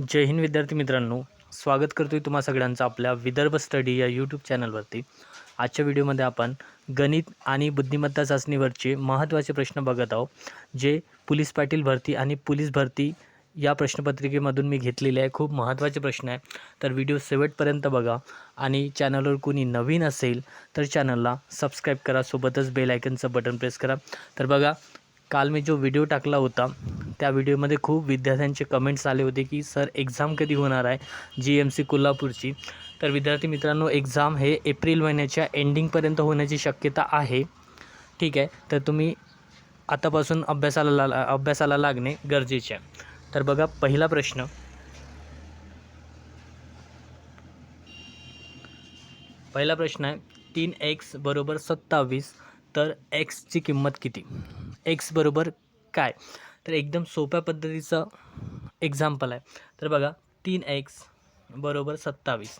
जय हिंद विद्यार्थी मित्रांनो. स्वागत करतो आहे तुम्हा सगळ्यांचं आपल्या विदर्भ स्टडी या यूट्यूब चॅनलवरती आजच्या व्हिडिओमध्ये आपण गणित आणि बुद्धिमत्ता चाचणीवरचे महत्त्वाचे प्रश्न बघत आहोत जे पोलीस पाटील भरती आणि पोलीस भरती या प्रश्नपत्रिकेमधून मी घेतलेले आहे. खूप महत्त्वाचे प्रश्न आहे. तर व्हिडिओ शेवटपर्यंत बघा आणि चॅनलवर कोणी नवीन असेल तर चॅनलला सबस्क्राईब करा. सोबतच बेल आयकनचं बटन प्रेस करा. तर बघा काल मी जो व्हिडिओ टाकला होता त्या व्हिडिओमध्ये खूप विद्यार्थ्यांचे कमेंट्स आले होते की सर एक्झाम कधी होणार आहे जी एम सी कोल्हापूरची? तर विद्यार्थी मित्रांनो एक्झाम हे एप्रिल महिन्याच्या एंडिंगपर्यंत होण्याची शक्यता आहे. ठीक आहे? तर तुम्ही आतापासून अभ्यासाला ला अभ्यासाला लागणे गरजेचे आहे. तर बघा पहिला प्रश्न. पहिला प्रश्न आहे तीन एक्स बरोबर सत्तावीस तर एक्सची किंमत किती? एक्स बरोबर काय? तर एकदम सोप्या पद्धतीचं एक्झाम्पल आहे. तर बघा तीन एक्स बरोबर सत्तावीस.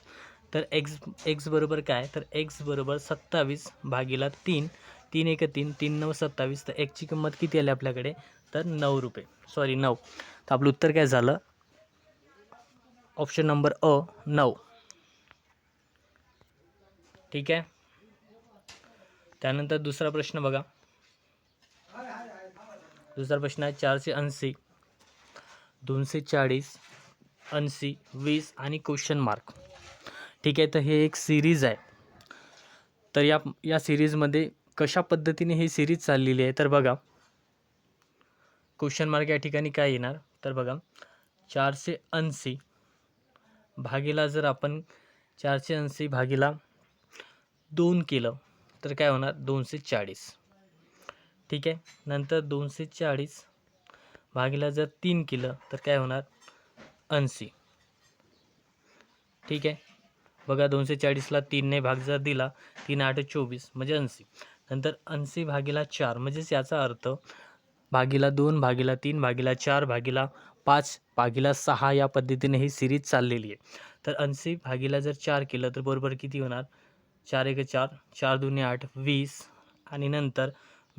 तर एक्स एक्स बरोबर काय? तर एक्स बरोबर सत्तावीस भागीला तीन. तीन एक तीन तीन नऊ सत्तावीस. तर एक्सची किंमत किती आली आपल्याकडे? तर नऊ रुपये. सॉरी नऊ. तर आपलं उत्तर काय झालं? ऑप्शन नंबर अ नऊ. ठीक आहे? त्यानंतर दुसरा प्रश्न बघा. दुसरा प्रश्न आहे चारशे ऐंशी. दोनशे चाळीस ऐंशी वीस आणि क्वेश्चन मार्क ठीक आहे तर हे एक सिरीज आहे. तर या या सिरीजमध्ये कशा पद्धतीने ही सिरीज चाललेली आहे? तर बघा. क्वेश्चन मार्क या ठिकाणी काय येणार? तर बघा. चारशे ऐंशी भागीला जर आपण चारशे ऐंशी भागीला दोन केलं तर काय होणार? दोनशे चाळीस. ठीक आहे. नंतर दोनशे चाळीस भागीला जर तीन केलं तर काय होणार? ऐंशी. ठीक आहे. बघा दोनशे चाळीसला तीनने भाग जर दिला तीन आठ चोवीस म्हणजे ऐंशी. नंतर ऐंशी भागीला चार म्हणजेच याचा अर्थ भागीला दोन भागीला तीन भागीला चार भागीला पाच भागीला सहा या पद्धतीने ही सिरीज चाललेली आहे. तर ऐंशी भागीला जर चार केलं तर बरोबर किती होणार? चार एक चार चार दोन्ही आठ वीस. आणि नंतर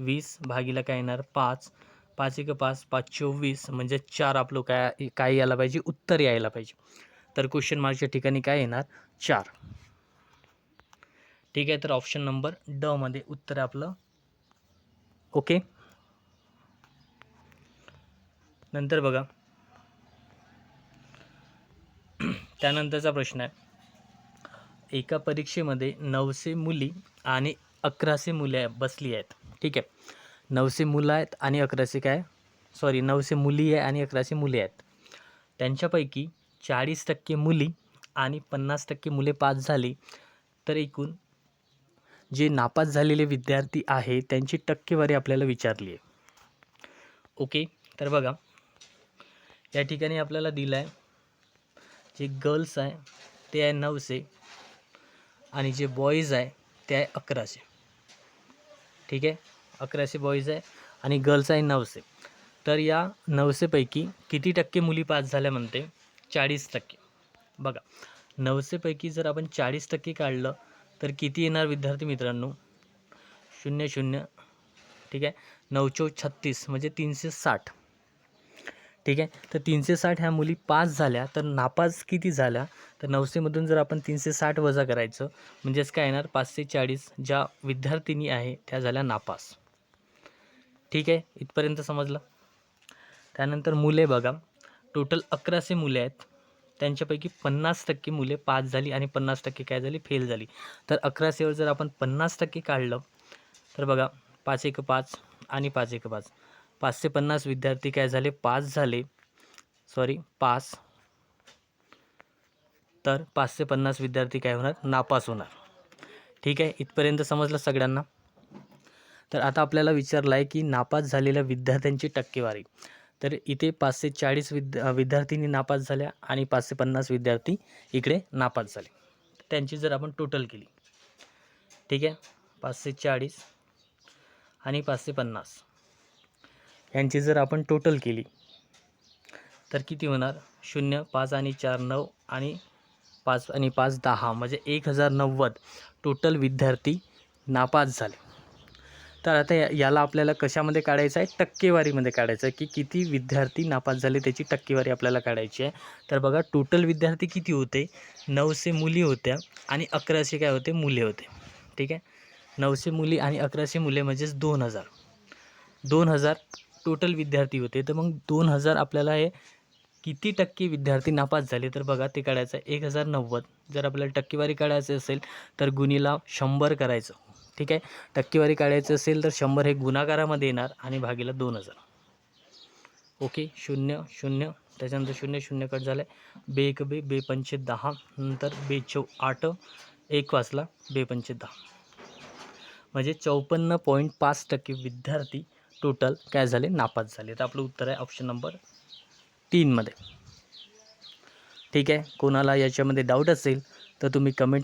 वीस भागीला काय येणार? पाच. पाच एक पाच पाच चोवीस. म्हणजे चार आपलं काय काय यायला पाहिजे? उत्तर यायला पाहिजे. तर क्वेश्चन मार्कच्या ठिकाणी काय येणार? चार. ठीक आहे तर ऑप्शन नंबर ड मध्ये उत्तर आपलं. ओके नंतर बघा. त्यानंतरचा प्रश्न आहे. एका परीक्षेमध्ये नऊशे मुली आणि अकराशे मुले बसली आहेत. ठीक आहे. नऊशे मुलं आहेत आणि अकराशे काय? सॉरी नऊशे मुली आहे आणि अकराशे मुले आहेत. त्यांच्यापैकी चाळीस टक्के मुली आणि पन्नास टक्के मुले पास झाली. तर एकूण जे नापास झालेले विद्यार्थी आहे त्यांची टक्केवारी आपल्याला विचारली आहे ओके? तर बघा या ठिकाणी आपल्याला दिलं आहे जे गर्ल्स आहे ते आहे नऊशे आणि जे बॉईज आहे ते आहे अकराशे. ठीक आहे? अकराशे बॉईज आहे आणि गर्ल्स आहे नऊशे. तर या नऊशेपैकी किती टक्के मुली पास झाल्या म्हणते? चाळीस टक्के. बघा नऊशेपैकी जर आपण चाळीस टक्के काढलं तर किती येणार विद्यार्थी मित्रांनो? शून्य शून्य. ठीक आहे? नऊ चौ छत्तीस म्हणजे तीनशे साठ. ठीक आहे? तर तीनशे साठ ह्या मुली पास झाल्या तर नापास किती झाल्या? तर नऊशेमधून जर आपण तीनशे साठ वजा करायचं म्हणजेच काय येणार? पाचशे चाळीस ज्या विद्यार्थिनी आहे त्या झाल्या नापास. ठीक आहे? इथपर्यंत समजलं? त्यानंतर मुले बघा. टोटल अकराशे मुले आहेत. त्यांच्यापैकी पन्नास टक्के मुले पास झाली आणि पन्नास टक्के काय झाली? फेल झाली. तर अकराशेवर जर आपण पन्नास टक्के काढलं तर बघा पाच एक पाच आणि पाच एक पाच. पाचशे पन्नास विद्यार्थी काय झाले? पास झाले. सॉरी पास तर पाचशे पन्नास विद्यार्थी काय होणार? नापास होणार. ठीक आहे? इथपर्यंत समजलं सगळ्यांना? तर आता आपल्याला विचारलं आहे की नापास झालेल्या विद्यार्थ्यांची टक्केवारी. तर इथे पाचशे चाळीस विद्या विद्यार्थींनी नापास झाल्या आणि पाचशे पन्नास विद्यार्थी इकडे नापास झाले. त्यांची जर आपण टोटल केली. ठीक आहे? पाचशे चाळीस आणि पाचशे पन्नास. यांची जर आपण टोटल केली तर किती होणार? शून्य पाच आणि चार नऊ आणि पाच आणि पाच दहा. म्हणजे एक हजार नव्वद टोटल विद्यार्थी नापास झाले. तर आता या याला आपल्याला कशामध्ये काढायचं आहे? टक्केवारीमध्ये काढायचं आहे की किती विद्यार्थी नापास झाले त्याची टक्केवारी आपल्याला काढायची आहे. तर बघा टोटल विद्यार्थी किती होते? नऊशे मुली होत्या आणि अकराशे काय होते? मुले होते. ठीक आहे? नऊशे मुली आणि अकराशे मुले म्हणजेच दोन हजार. दोन हजार टोटल विद्यार्थी होते. तर मग दोन हजार आपल्याला हे किती टक्के विद्यार्थी नापास झाले? तर बघा ते काढायचं एक हजार नव्वद. जर आपल्याला टक्केवारी काढायचं असेल तर गुणीला शंभर करायचं. ठीक आहे? टक्केवारी काढायचं असेल तर शंभर हे गुणाकारामध्ये येणार आणि भागीला दोन हजार. ओके? शून्य शून्य. त्याच्यानंतर शून्य शून्य कट झालं आहे बे एक बे बे पंचे दहा. नंतर बे चौ आठ एक वाजला बे पंचे दहा. म्हणजे चौपन्न पॉईंट पाच टक्के विद्यार्थी टोटल काय झाले? नापास झाले. तर आपलं उत्तर आहे ऑप्शन नंबर तीनमध्ये ठीक आहे? कोणाला याच्यामध्ये डाऊट असेल तर तुम्ही कमेंट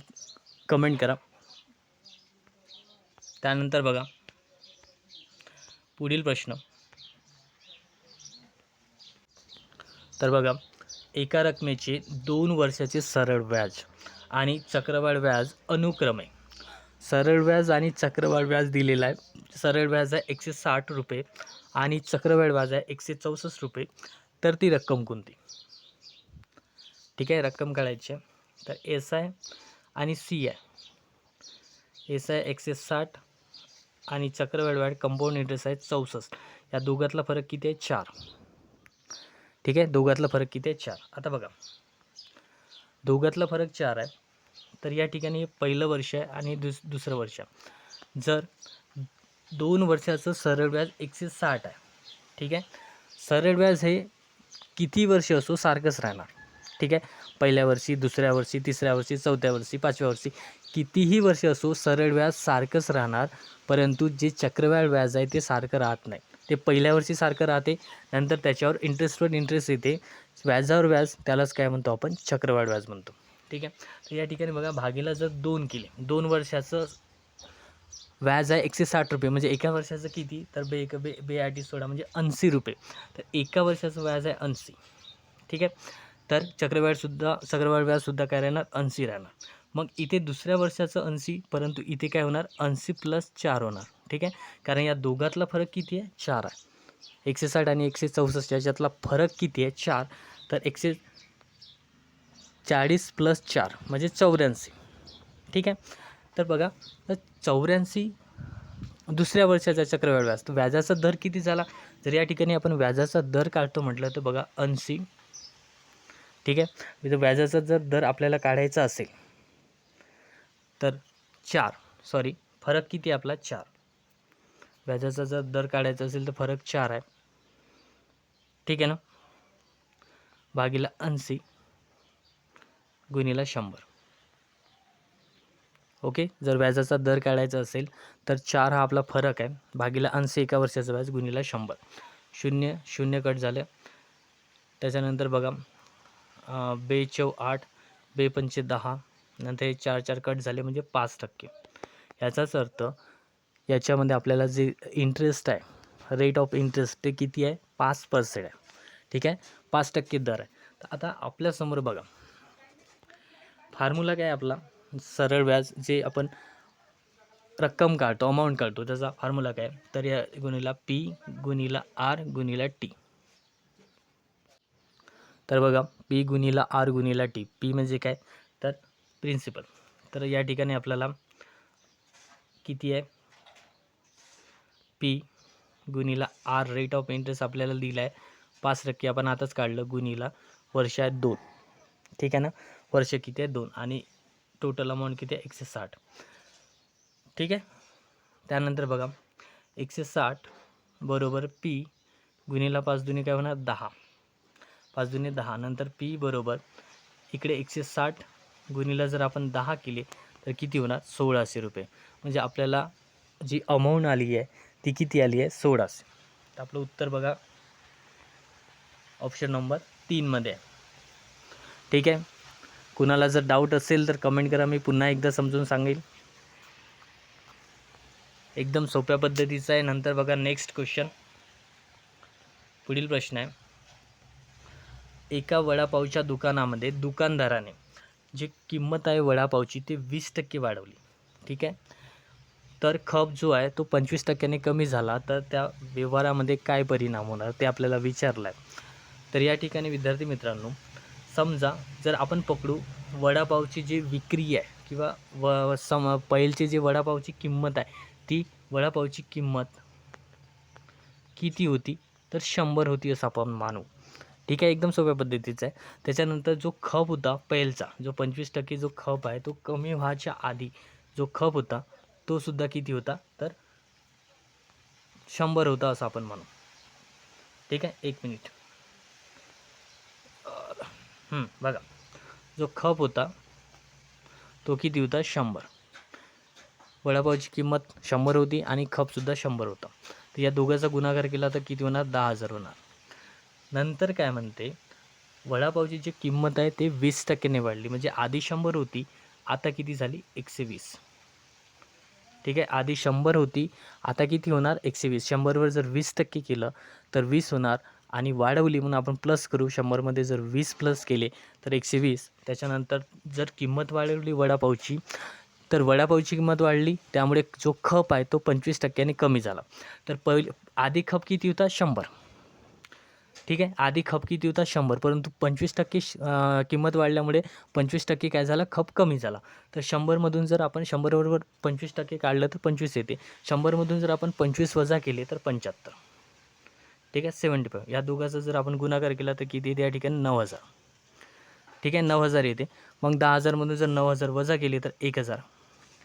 कमेंट करा. त्यानंतर बघा. पुढील प्रश्न. तर बघा एका रकमेचे दोन वर्षाचे सरळ व्याज आणि चक्रवाढ व्याज अनुक्रमे. सरळ व्याज आणि चक्रवाढ व्याज दिलेलं आहे. सरळ व्याज आहे एकशे साठ रुपये आणि चक्रवाढ व्याज आहे एकशे चौसष्ट रुपये. तर ती रक्कम कोणती? ठीक आहे रक्कम काढायची आहे. तर एस आय आणि सी आय एस आय एकशे साठ आणि चक्रवाढ व्याज कंपाऊंड इंटरेस्ट आहे चौसष्ट. या दोघातला फरक किती आहे? चार. ठीक आहे दोघातला फरक किती आहे? चार. आता बघा. दोघातला फरक चार आहे. तर या ठिकाणी पहिलं वर्ष आहे आणि दुस दुसरं वर्ष जर दोन वर्षाचं सरळ व्याज एकशे साठ आहे ठीक आहे? सरळ व्याज हे किती वर्ष असो सारखंच राहणार ठीक आहे? पहिल्या वर्षी दुसऱ्या वर्षी तिसऱ्या वर्षी चौथ्या वर्षी पाचव्या वर्षी कितीही वर्ष असो सरळ व्याज सारखंच राहणार परंतु जे चक्रव्याळ व्याज आहे ते सारखं राहत नाही. ते पहिल्या वर्षी सारखं राहते नंतर त्याच्यावर इंटरेस्टवर इंटरेस्ट येते. व्याजावर व्याज त्यालाच काय म्हणतो आपण? चक्रवाढ व्याज म्हणतो. ठीक आहे? तर या ठिकाणी बघा भागीला जर दोन केले दोन वर्षाचं व्याज आहे एकशे साठ रुपये. म्हणजे एका वर्षाचं किती? तर बे एक बे बे आय टी सोळा म्हणजे ऐंशी रुपये. तर एका वर्षाचं व्याज आहे ऐंशी. ठीक आहे? तर चक्रवाढसुद्धा चक्रवाढ व्याजसुद्धा काय राहणार? ऐंशी राहणार. मग इथे दुसऱ्या वर्षाचं ऐंशी परंतु इथे काय होणार? ऐंशी प्लस चार होणार. ठीक आहे? कारण या दोघातला फरक किती आहे? चार आहे. एकशे साठ आणि एकशे चौसष्ट याच्यातला फरक किती आहे? चार. तर एकशे चाळीस प्लस चार म्हणजे चौऱ्याऐंशी. ठीक आहे? तर बघा तर चौऱ्याऐंशी दुसऱ्या वर्षाचा चक्रवाढ व्याज तर व्याजाचा दर किती झाला? जर या ठिकाणी आपण व्याजाचा दर काढतो म्हटलं तर बघा ऐंशी. ठीक आहे? जर व्याजाचा जर दर आपल्याला काढायचा असेल तर चार. सॉरी फरक किती आहे आपला? चार. व्याजाचा जर दर काढायचा असेल तर फरक चार आहे. ठीक आहे ना? भागीला ऐंशी. गुणिला शंभर. ओके? जर व्याजाचा दर काढायचा असेल तर चार हा आपला फरक आहे. भागीला ऐंशी एका वर्षाचं व्याज गुणीला शंभर. शून्य शून्य कट झालं. त्याच्यानंतर बघा बेचव बे चौ आठ बेपंचे दहा नंतर हे चार चार कट झाले म्हणजे पाच टक्के. याचाच अर्थ याच्यामध्ये आपल्याला जे इंटरेस्ट आहे रेट ऑफ इंटरेस्ट ते किती आहे? पाच पर्सेंट आहे. ठीक आहे? पाच टक्के दर आहे. तर आता आपल्यासमोर बघा. फार्मुला काय आपला? सरळ व्याज जे आपण रक्कम काढतो अमाऊंट काढतो त्याचा फॉर्म्युला काय तर या गुणीला पी गुणीला आर गुणीला टी तर बघा पी गुणीला आर गुणीला टी पी म्हणजे काय? तर प्रिन्सिपल तर या ठिकाणी आपल्याला किती आहे? पी गुणीला आर रेट ऑफ इंटरेस्ट आपल्याला दिला आहे पाच टक्के आपण आताच काढलं गुणीला वर्षात दोन. ठीक आहे ना? वर्ष किती आहे? दोन. आणि टोटल अमाऊंट किती आहे? एकशे साठ. ठीक आहे? त्यानंतर बघा. एकशे साठ बरोबर पी गुन्हेला पाच दुनी काय होणार? दहा. पाच दुने दहा. नंतर पी बरोबर इकडे एकशे साठ गुन्हेला जर आपण दहा केले तर किती होणार? सोळाशे रुपये. म्हणजे आपल्याला जी अमाऊंट आली आहे ती किती आली आहे? सोळाशे. तर आपलं उत्तर बघा. ऑप्शन नंबर तीनमध्ये आहे. ठीक आहे? कुणाला जर डाऊट असेल तर कमेंट करा. मी पुन्हा एकदा समजून सांगेल. एकदम सोप्या पद्धतीचं आहे. नंतर बघा नेक्स्ट क्वेश्चन पुढील प्रश्न आहे. एका वडापावच्या दुकानामध्ये दुकानदाराने जी किंमत आहे वडापावची ती वीस टक्के वाढवली. ठीक आहे? तर खप जो आहे तो पंचवीस टक्क्याने कमी झाला. तर त्या व्यवहारामध्ये काय परिणाम होणार ते आपल्याला विचारलं आहे तर या ठिकाणी विद्यार्थी मित्रांनो समजा जर आपण पकडू वडापावची जी विक्री आहे किंवा व सम पहिलची जी वडापावची किंमत आहे ती वडापावची किंमत किती होती? तर शंभर होती असं आपण मानू. ठीक आहे एकदम सोप्या पद्धतीचं आहे. त्याच्यानंतर जो खप होता पहिलचा जो पंचवीस टक्के जो खप आहे तो कमी व्हायच्या आधी जो खप होता तो सुद्धा किती होता? तर शंभर होता असं आपण म्हणू ठीक आहे एक मिनिट. बघा. जो खप होता तो किती होता? शंभर. वडापावची किंमत शंभर होती आणि खपसुद्धा शंभर होता. तर या दोघांचा गुणाकार केला तर किती होणार? दहा हजार होणार. नंतर काय म्हणते वडापावची जी किंमत आहे ते वीस टक्क्याने वाढली. म्हणजे आधी शंभर होती आता किती झाली? एकशे वीस. ठीक आहे? आधी शंभर होती आता किती होणार? एकशे वीस. शंभरवर जर वीस टक्के केलं तर वीस होणार आणि वाढवली म्हणून आपण प्लस करू. शंभरमध्ये जर वीस प्लस केले तर एकशे वीस. त्याच्यानंतर जर किंमत वाढवली वडापावची तर वडापावची किंमत वाढली. त्यामुळे जो खप आहे तो पंचवीस टक्क्याने कमी झाला. तर पहिले आधी खप किती होता? शंभर. ठीक आहे? आधी खप किती होता? शंभर. परंतु पंचवीस टक्के श- किंमत वाढल्यामुळे पंचवीस टक्के काय झाला? खप कमी झाला. तर शंभरमधून जर आपण शंभरबरोबर पंचवीस टक्के काढलं तर पंचवीस येते. शंभरमधून जर आपण पंचवीस वजा केले तर पंच्याहत्तर. ठीक आहे? सेवन्टी फाईव्ह या दोघांचा जर आपण गुणाकार केला तर किती येते? या ठिकाणी नऊ हजार. ठीक आहे? नऊ हजार येते. मग दहा हजारमधून जर नऊ हजार वजा केली तर एक हजार.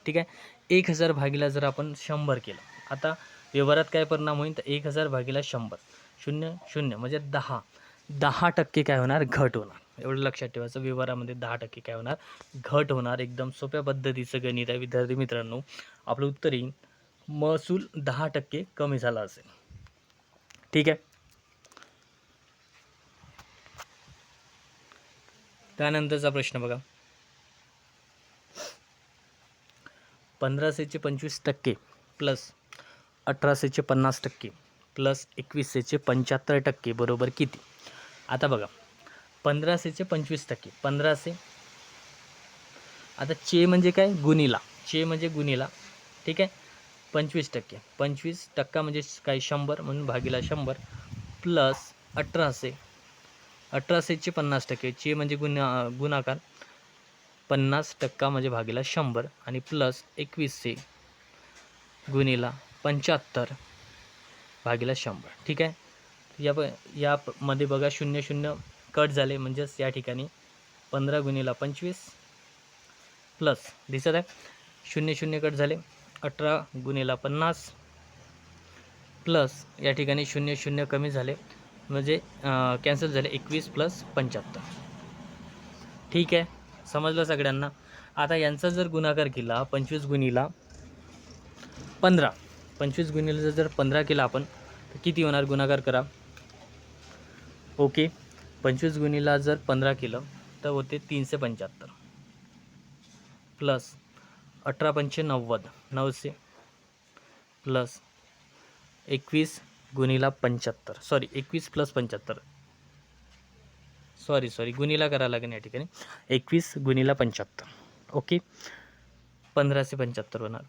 ठीक आहे? एक हजार भागीला जर आपण शंभर केलं. आता व्यवहारात काय परिणाम होईल? तर एक हजार भागीला शंभर. शून्य शून्य. म्हणजे दहा. दहा टक्के काय होणार? घट होणार. एवढं लक्षात ठेवायचं व्यवहारामध्ये दहा टक्के काय होणार? घट होणार. एकदम सोप्या पद्धतीचं गणित आहे. विद्यार्थी मित्रांनो आपलं उत्तर येईल. महसूल दहा टक्के कमी झाला असेल. ठीक आहे. त्यानंतरचा प्रश्न बघा. पंधराशेचे पंचवीस टक्के प्लस अठराशेचे पन्नास टक्के प्लस एकवीसशेचे पंच्याहत्तर टक्के बरोबर किती? आता बघा. पंधराशेचे पंचवीस टक्के. पंधराशे. आता चे म्हणजे काय? गुणीला. चे म्हणजे गुणीला. ठीक आहे? पंचवीस टक्के. पंचवीस टक्का म्हणजे काही शंभर म्हणून भागीला शंभर प्लस अठराशे. अठराशेचे पन्नास टक्के. चे म्हणजे गुन्हा गुणाकार पन्नास टक्का म्हणजे भागीला शंभर आणि प्लस एकवीसशे गुणीला पंच्याहत्तर भागीला शंभर. ठीक आहे? या प यामध्ये बघा शून्य शून्य कट झाले म्हणजेच या ठिकाणी पंधरा गुणीला पंचवीस प्लस. दिसत आहे? शून्य शून्य कट झाले. अठरा गुणीला पन्नास प्लस या ठिकाणी शून्य शून्य कमी झाले. म्हणजे कॅन्सल झाले एकवीस प्लस पंच्याहत्तर. ठीक आहे. समजलं सगळ्यांना? आता यांचा जर गुणाकार केला पंचवीस गुणीला पंधरा. पंचवीस गुणीला जर पंधरा केला आपण तर किती होणार गुणाकार करा? ओके. पंचवीस गुणीला जर पंधरा केलं तर होते तीनशे पंच्याहत्तर. प्लस अठरा पंचे नव्वद नऊशे प्लस एकवीस गुणीला पंच्याहत्तर. सॉरी एकवीस प्लस पंच्याहत्तर. सॉरी सॉरी गुणीला करावं लागेल या ठिकाणी. एकवीस गुणीला पंच्याहत्तर. ओके पंधराशे पंच्याहत्तर होणार.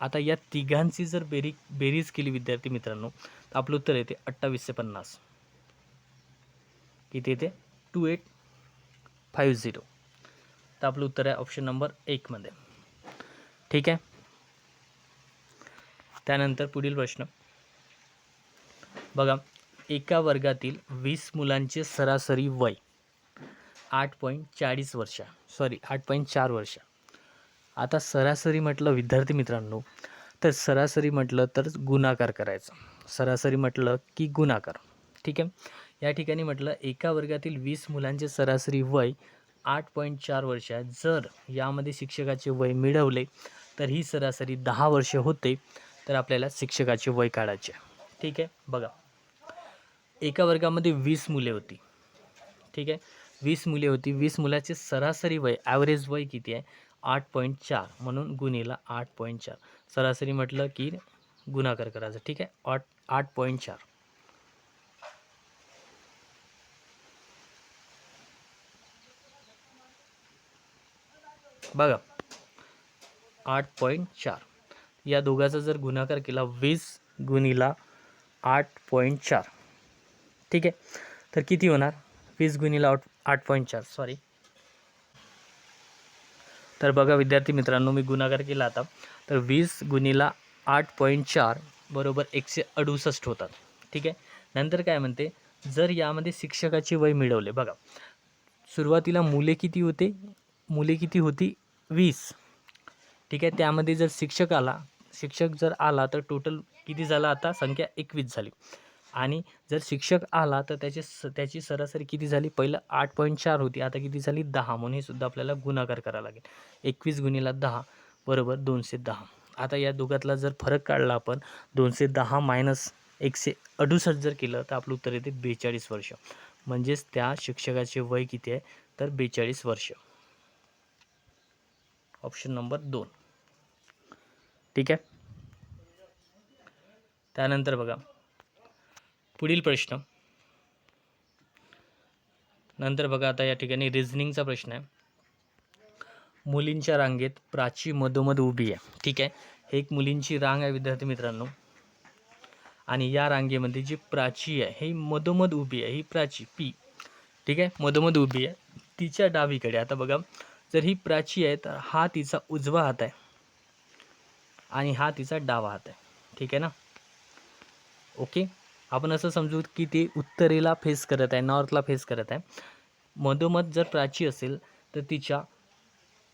आता या तिघांची जर बेरी बेरीज केली विद्यार्थी मित्रांनो तर आपलं उत्तर येते अठ्ठावीसशे पन्नास. किती येते? टू एट फाईव्ह झिरो तर आपलं उत्तर आहे ऑप्शन नंबर एकमध्ये ठीक आहे? त्यानंतर पुढील प्रश्न. बघा एका वर्गातील वीस मुलांचे सरासरी वय आठ पॉईंट चाळीस वर्ष. सॉरी आठ पॉईंट चार वर्ष. आता सरासरी म्हटलं विद्यार्थी मित्रांनो तर सरासरी म्हटलं तर गुणाकार करायचा. सरासरी म्हटलं की गुणाकार. ठीक आहे? या ठिकाणी म्हटलं एका वर्गातील वीस मुलांचे सरासरी वय आठ पॉईंट चार वर्ष. आहे जर यामध्ये शिक्षकाचे वय मिळवले तर ही सरासरी दहा वर्ष होते तर आपल्याला शिक्षकाचे वय काढायचे आहे. ठीक आहे? बघा. एका वर्गामध्ये वीस मुले होती. ठीक आहे? वीस मुले होती. वीस मुलाचे सरासरी वय ॲव्हरेज वय किती आहे? आठ पॉईंट चार. म्हणून गुन्हेला आठ पॉईंट चार. सरासरी म्हटलं की गुणाकार करायचा. ठीक आहे? आठ आठ पॉईंट चार. बघा. आठ पॉईंट चार. या दोघाचा जर गुणाकार केला वीस गुणिला आठ पॉईंट चार. ठीक आहे? तर किती होणार? वीस गुणिला आठ आठ पॉईंट चार सॉरी तर बघा विद्यार्थी मित्रांनो मी गुणाकार केला आता. तर वीस गुणिला आठ पॉईंट चार बरोबर एकशे अडुसष्ट होतात. ठीक आहे? नंतर काय म्हणते जर यामध्ये शिक्षकाचे वय मिळवले बघा. सुरुवातीला मुले किती होते? मुले किती होती? वीस. ठीक आहे त्यामध्ये जर शिक्षक आला शिक्षक जर आला तर टोटल किती झाला आता? संख्या एकवीस झाली. आणि जर शिक्षक आला तर त्याचे स त्याची सरासरी किती झाली? पहिलं आठ पॉईंट चार होती आता किती झाली? दहा. म्हणून हे सुद्धा आपल्याला गुणाकार करावा लागेल. एकवीस गुणीला दहा बरोबर दोनशे दहा. आता या दोघातला जर फरक काढला आपण दोनशे दहा मायनस एकशे अडुसष्ट जर केलं तर आपलं उत्तर येते बेचाळीस वर्ष. म्हणजेच त्या शिक्षकाचे वय किती आहे? तर बेचाळीस वर्ष. ऑप्शन नंबर दोन. ठीक आहे? त्यानंतर बघा. पुढील प्रश्न. नंतर बघा आता या ठिकाणी रिझनिंगचा प्रश्न आहे. मुलींच्या रांगेत प्राची मधोमध उभी आहे. ठीक आहे? हे एक मुलींची रांग आहे विद्यार्थी मित्रांनो. आणि या रांगेमध्ये जी प्राची आहे ही मधोमध उभी आहे. ही प्राची पी. ठीक आहे? मधोमध उभी आहे. तिच्या डावीकडे. आता बघा. जर ही प्राची आहे तर हा तिचा उजवा हात आहे. आणि हा तिचा डावा हात आहे. ठीक आहे ना? ओके आपण असं समजू की ते उत्तरेला फेस करत आहे नॉर्थला फेस करत आहे. मधोमध जर प्राची असेल तर तिच्या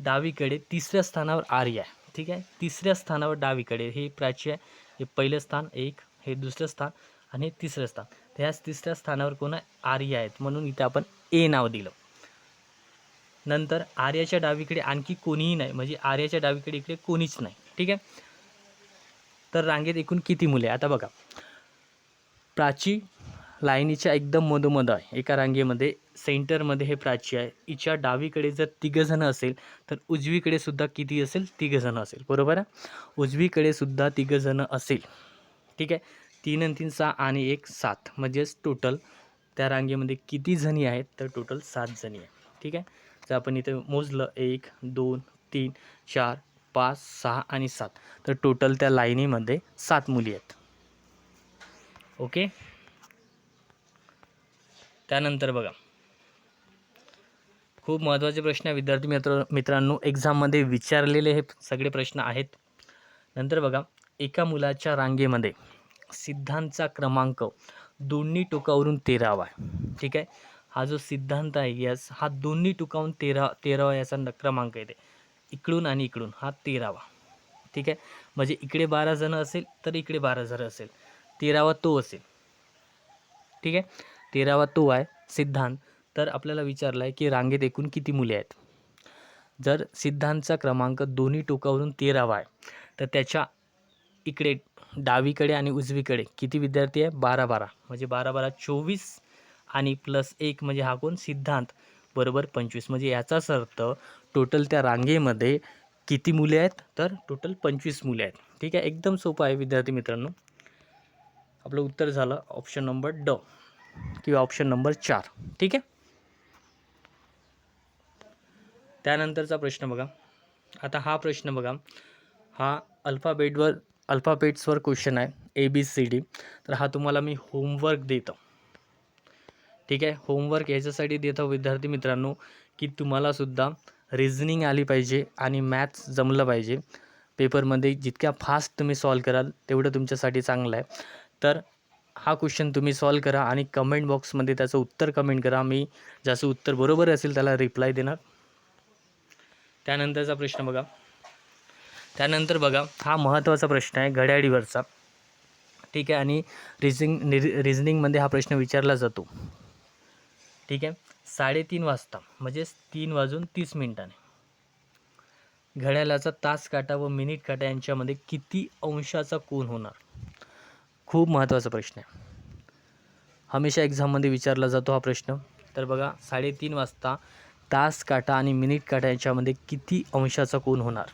डावीकडे तिसऱ्या स्थानावर आर्य आहे. ठीक आहे? तिसऱ्या स्थानावर डावीकडे. हे प्राची आहे. हे पहिलं स्थान एक. हे दुसरं स्थान आणि हे तिसरं स्थान. तर ह्याच तिसऱ्या स्थानावर कोण आर्य आहेत. म्हणून इथे आपण ए नाव दिलं. नंतर आर्याच्या डावीकडे आणखी कोणीही नाही. म्हणजे आर्याच्या डावीकडे इकडे कोणीच नाही. ठीक आहे? तर रांगेत एकूण किती मुले आहे आता बघा. प्राची लाईनीच्या एकदम मधोमध आहे. एका रांगेमध्ये सेंटरमध्ये हे प्राची आहे. हिच्या डावीकडे जर तिघंजणं असेल तर उजवीकडे सुद्धा किती असेल? तिघंजणं असेल. बरोबर आहे? उजवीकडे सुद्धा तिघंजणं असेल. ठीक आहे? तीन आणि तीन सहा आणि एक सात. म्हणजेच टोटल त्या रांगेमध्ये किती जणी आहेत? तर टोटल सात जणी आहे ठीक आहे? जर आपण इथे मोजलं एक दोन तीन चार पाच सहा आणि सात. तर टोटल त्या लाईनीमध्ये सात मुली आहेत. ओके? त्यानंतर बघा. खूप महत्त्वाचे प्रश्न आहे. विद्यार्थी मित्र मित्रांनो एक्झाममध्ये विचारलेले हे सगळे प्रश्न आहेत. नंतर बघा. एका मुलाच्या रांगेमध्ये सिद्धांतचा क्रमांक दोन्ही टोकावरून तेरावा आहे. ठीक आहे? हा जो सिद्धांत आहे यस हा दोन्ही टोकावरून तेरा तेरावा याचा क्रमांक येते. इकडून आणि इकडून हा तेरावा. ठीक आहे? म्हणजे इकडे बारा जणं असेल तर इकडे बारा जणं असेल. तेरावा तो असेल. ठीक आहे? तेरावा तो आहे सिद्धांत. तर आपल्याला विचारलं आहे की रांगेत एकूण किती मुले आहेत? जर सिद्धांतचा क्रमांक दोन्ही टोकावरून तेरावा आहे तर त्याच्या इकडे डावीकडे आणि उजवीकडे किती विद्यार्थी आहे? बारा बारा. म्हणजे बारा बारा चोवीस आणि प्लस एक म्हणजे हा कोण? सिद्धांत. बरोबर पंचवीस. म्हणजे याचाच अर्थ टोटल त्या रांगेमध्ये किती मुले आहेत? तर टोटल पंचवीस मुले आहेत. ठीक आहे? एकदम सोपं आहे विद्यार्थी मित्रांनो. आपलं उत्तर झालं ऑप्शन नंबर ड किंवा ऑप्शन नंबर चार. ठीक आहे? त्यानंतरचा प्रश्न बघा. आता हा प्रश्न बघा. हा अल्फाबेटवर अल्फाबेट्सवर क्वेश्चन आहे. ए बी सी डी तर हा तुम्हाला मी होमवर्क देतो. ठीक आहे? होमवर्क याच्यासाठी देतो विद्यार्थी मित्रांनो की तुम्हालासुद्धा रिझनिंग आली पाहिजे आणि मॅथ्स जमलं पाहिजे. पेपरमध्ये जितक्या फास्ट तुम्ही सॉल्व कराल तेवढं तुमच्यासाठी चांगलं आहे. तर हा क्वेश्चन तुम्ही सॉल्व करा आणि कमेंट बॉक्समध्ये त्याचं उत्तर कमेंट करा. मी ज्याचं उत्तर बरोबर असेल त्याला रिप्लाय देणार. त्यानंतरचा प्रश्न बघा. त्यानंतर बघा हा महत्त्वाचा प्रश्न आहे घड्याळीवरचा. ठीक आहे? आणि रिझनिंग रिझनिंगमध्ये हा प्रश्न विचारला जातो. ठीक आहे? साडेतीन वाजता म्हणजेच तीन वाजून तीस मिनिटाने. घड्याळाचा तास काटा व मिनिट काटा यांच्यामध्ये किती अंशाचा कोण होणार? खूप महत्त्वाचा प्रश्न आहे. हमेशा एक्झाममध्ये विचारला जातो हा प्रश्न. तर बघा साडेतीन वाजता तास काटा आणि मिनिट काटा यांच्यामध्ये किती अंशाचा कोण होणार?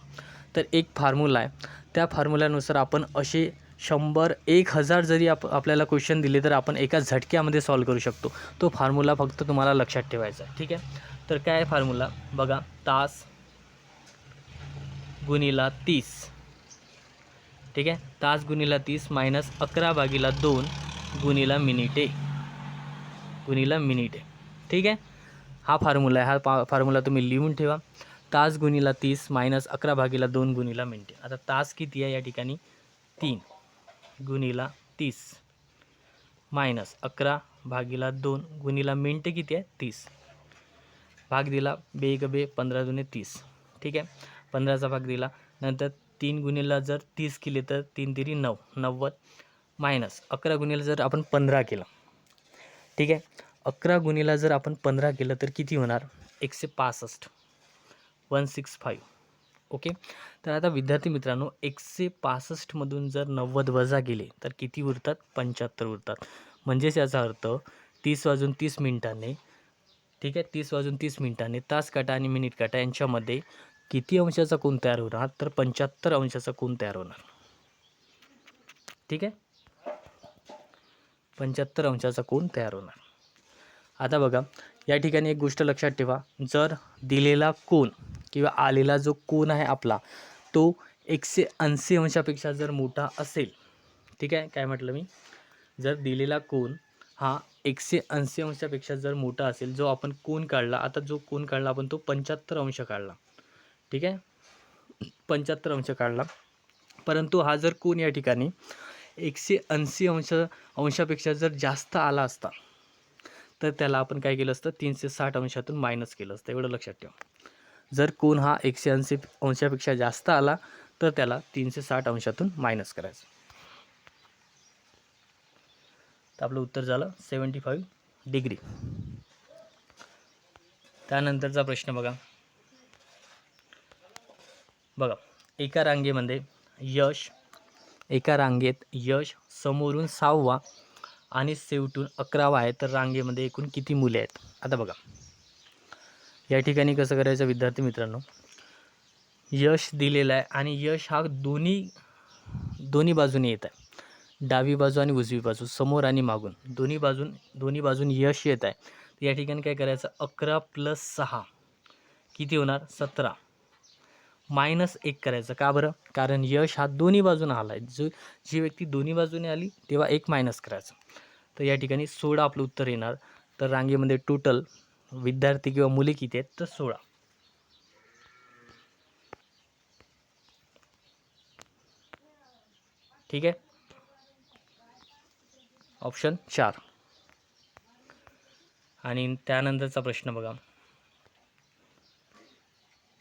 तर एक फॉर्म्युला आहे. त्या फॉर्म्युल्यानुसार आपण असे शंभर एक हजार जरी आप आपल्याला क्वेश्चन दिले तर आपण एका झटक्यामध्ये सॉल्व करू शकतो. तो फॉर्म्युला फक्त तुम्हाला लक्षात ठेवायचा आहे. ठीक आहे? तर काय आहे फॉर्म्युला बघा तास गुणिला तीस. ठीक आहे? तास गुणिला तीस मायनस अकरा भागीला दोन गुणिला मिनिटे गुणिला मिनिटे ठीक आहे? हा फॉर्म्युला आहे. हा पा फॉर्म्युला तुम्ही लिहून ठेवा. तास गुणिला तीस मायनस अकरा भागीला दोन गुणिला मिनिटे आता तास किती आहे या ठिकाणी? तीन. गुणिला तीस. मायनस अकरा भागीला दोन गुणिला मिनटे किती आहे? तीस. भाग दिला बे एक बे पंधरा जुने तीस. ठीक आहे? पंधराचा भाग दिला. नंतर तीन गुणिला जर तीस केले तर तीन तिरी नऊ नव्वद. मायनस अकरा गुणिला जर आपण पंधरा केलं. ठीक आहे? अकरा गुणिला जर आपण पंधरा केलं तर किती होणार? एकशे पासष्ट. One six five. ओके? तर आता विद्यार्थी मित्रांनो एकशे पासष्टमधून जर नव्वद वजा गेले तर किती उरतात? पंच्याहत्तर उरतात. म्हणजेच याचा अर्थ तीस वाजून तीस मिनिटांनी ठीक आहे? तीस वाजून तीस मिनिटांनी तास काटा आणि मिनिट काटा यांच्यामध्ये किती अंशाचा कोण तयार होणार? तर पंच्याहत्तर अंशाचा कोण तयार होणार. ठीक आहे? पंच्याहत्तर अंशाचा कोण तयार होणार. आता बघा या ठिकाणी एक गोष्ट लक्षात ठेवा. जर दिलेला कोण किंवा आलेला जो कोण आहे आपला तो एकशे ऐंशी अंशापेक्षा जर मोठा असेल ठीक आहे? काय म्हटलं मी? जर दिलेला कोण हा एकशे ऐंशी अंशापेक्षा जर मोठा असेल जो आपण कोण काढला आता जो कोण काढला आपण तो पंच्याहत्तर अंश काढला ठीक आहे? पंच्याहत्तर अंश काढला. परंतु हा जर कोण या ठिकाणी एकशे ऐंशी अंश अंशापेक्षा जर जास्त आला असता तर त्याला आपण काय केलं असतं? तीनशे साठ अंशातून मायनस केलं असतं. एवढं लक्षात ठेवा. जर कोण हा एकशे ऐंशी अंशापेक्षा जास्त आला तर त्याला तीनशे साठ अंशातून मायनस करायचं. तर आपलं उत्तर झालं सेवन्टी फाईव्ह डिग्री त्यानंतरचा प्रश्न बघा. बघा एका रांगेमध्ये यश एका रांगेत यश समोरून सहावा आणि शेवटून अकरावा आहे तर रांगेमध्ये एकूण किती मुले आहेत? आता बघा. या ठिकाणी कसं करायचं विद्यार्थी मित्रांनो? यश दिलेलं आहे आणि यश हा दोन्ही दोन्ही बाजूने येत आहे. डावी बाजू आणि उजवी बाजू समोर आणि मागून. दोन्ही बाजून दोन्ही बाजून यश येत आहे. तर या ठिकाणी काय करायचं? अकरा प्लस सहा. किती होणार? सतरा. मायनस एक करायचं. का बरं? कारण यश हा दोन्ही बाजूने आला आहे. जो जी व्यक्ती दोन्ही बाजूने आली तेव्हा एक मायनस करायचं. तर या ठिकाणी सोळा आपलं उत्तर येणार. तर रांगेमध्ये टोटल विद्यार्थी किंवा मुले किती आहेत तर सोळा. ठीक आहे? ऑप्शन चार. आणि त्यानंतरचा प्रश्न बघा.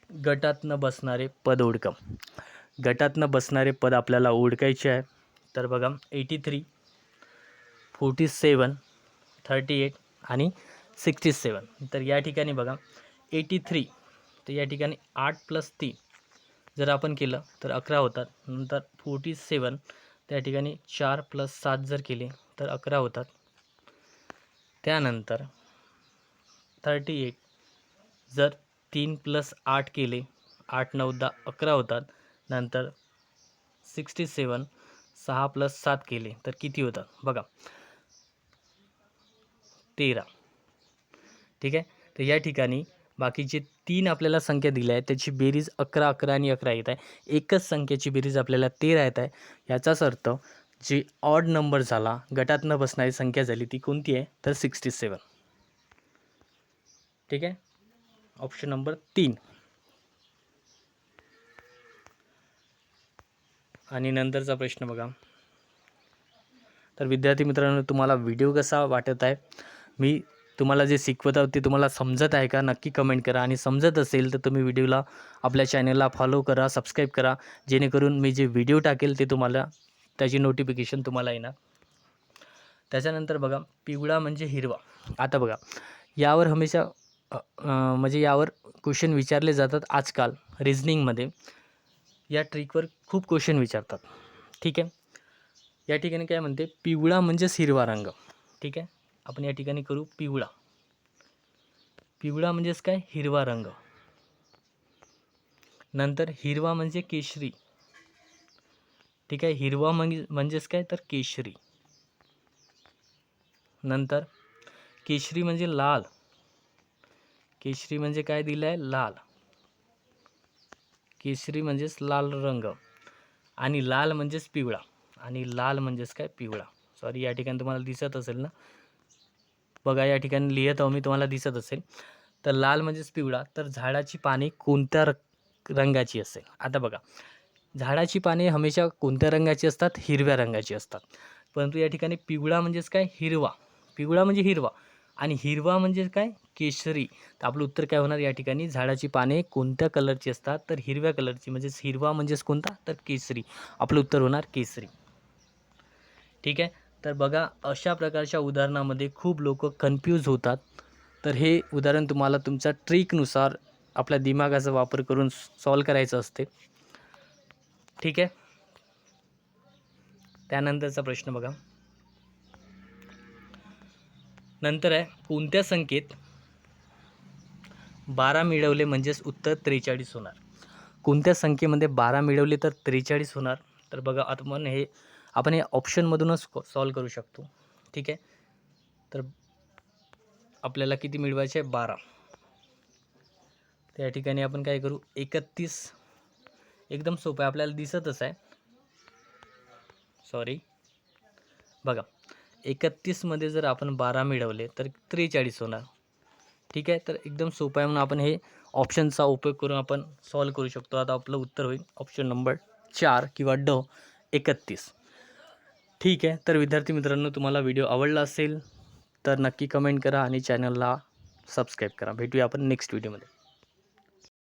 गटातनं बसणारे पद ओळखा गटातनं बसणारे पद आपल्याला ओळखायचे आहे. तर बघा eighty three forty seven thirty eight आणि सिक्स्टी सेवन. तर या ठिकाणी बघा एटी थ्री तर या ठिकाणी आठ प्लस तीन जर आपण केलं तर अकरा होतात. नंतर फोर्टी सेवन त्या ठिकाणी चार प्लस सात जर केले तर अकरा होतात. त्यानंतर थर्टी एट जर तीन प्लस आठ केले आठ नऊ दहा अकरा होतात. नंतर सिक्स्टी सेवन सहा प्लस सात केले तर किती होतात? बघा तेरा. ठीक आहे? तर या ठिकाणी बाकीचे तीन आपल्याला संख्या दिल्या आहेत त्याची बेरीज अकरा अकरा आणि अकरा येत आहे. एकच संख्येची बेरीज आपल्याला तेरा येत आहे. याचाच अर्थ जी ऑड नंबर झाला गटात न बसणारी संख्या झाली ती कोणती आहे? तर सिक्स्टी सेवन ठीक आहे? ऑप्शन नंबर तीन. आणि नंतरचा प्रश्न बघा. तर विद्यार्थी मित्रांनो तुम्हाला व्हिडिओ कसा वाटत आहे? मी तुम्हाला जे शिकवत आहोत ते तुम्हाला समजत आहे का? नक्की कमेंट करा. आणि समजत असेल तर तुम्ही व्हिडिओला आपल्या चॅनलला फॉलो करा सबस्क्राईब करा. जेणेकरून मी जे व्हिडिओ टाकेल ते तुम्हाला त्याची नोटिफिकेशन तुम्हाला येणार. त्याच्यानंतर बघा पिवळा म्हणजे हिरवा. आता बघा यावर हमेशा म्हणजे यावर क्वेश्चन विचारले जातात आजकाल रिझनिंगमध्ये या ट्रिकवर खूप क्वेश्चन विचारतात. ठीक आहे? या ठिकाणी काय म्हणते? पिवळा म्हणजेच हिरवा रंग. ठीक आहे? आपण या ठिकाणी करू पिवळा. पिवळा म्हणजेच काय? हिरवा रंग. नंतर हिरवा म्हणजे केशरी. ठीक आहे? हिरवा म्हणजे म्हणजेच काय? तर केशरी. नंतर केशरी म्हणजे लाल. केशरी म्हणजे काय दिलं आहे लाल. केशरी म्हणजेच लाल रंग आणि लाल म्हणजेच पिवळा आणि लाल म्हणजेच काय? पिवळा. सॉरी या ठिकाणी तुम्हाला दिसत असेल ना? बघा या ठिकाणी लिहित आहो मी तुम्हाला दिसत असेल. तर लाल म्हणजेच पिवळा. तर झाडाची पाने कोणत्या र रंगाची असेल? आता बघा. झाडाची पाने हमेशा कोणत्या रंगाची असतात? हिरव्या रंगाची असतात. परंतु या ठिकाणी पिवळा म्हणजेच काय? हिरवा. पिवळा म्हणजे हिरवा. आणि हिरवा म्हणजे काय? केशरी. तर आपलं उत्तर काय होणार? या ठिकाणी झाडाची पाने कोणत्या कलरची असतात? तर हिरव्या कलरची. म्हणजेच हिरवा म्हणजेच कोणता? तर केसरी आपलं उत्तर होणार केसरी ठीक आहे? तर बघा अशा प्रकारच्या उदाहरणामध्ये खूप लोक कन्फ्यूज होतात. तर हे उदाहरण तुम्हाला तुमच्या ट्रिकनुसार आपल्या दिमागाचा वापर करून सॉल्व करायचं असते. ठीक आहे? त्यानंतरचा प्रश्न बघा. नंतर आहे कोणत्या संख्येत बारा मिळवले म्हणजेच उत्तर त्रेचाळीस होणार? कोणत्या संख्येमध्ये बारा मिळवले तर त्रेचाळीस होणार? तर बघा आता आपण हे आपण हे ऑप्शनमधूनच सॉल्व करू शकतो. ठीक आहे? तर आपल्याला किती मिळवायचे? आहे बारा. त्या ठिकाणी आपण काय करू? एकतीस. एकदम सोपं आहे. आपल्याला दिसतच आहे. सॉरी बघा. एकतीसमध्ये जर आपण बारा मिळवले तर त्रेचाळीस होणार. ठीक आहे? तर एकदम सोपं आहे म्हणून आपण हे ऑप्शनचा उपयोग करून आपण सॉल्व करू शकतो. आता आपलं उत्तर होईल. ऑप्शन नंबर चार किंवा ड एकतीस. ठीक आहे. तर विद्यार्थी मित्रांनो तुम्हाला व्हिडिओ आवडला असेल तर नक्की कमेंट करा आणि चॅनलला सबस्क्राईब करा. भेटूया आपण नेक्स्ट व्हिडिओमध्ये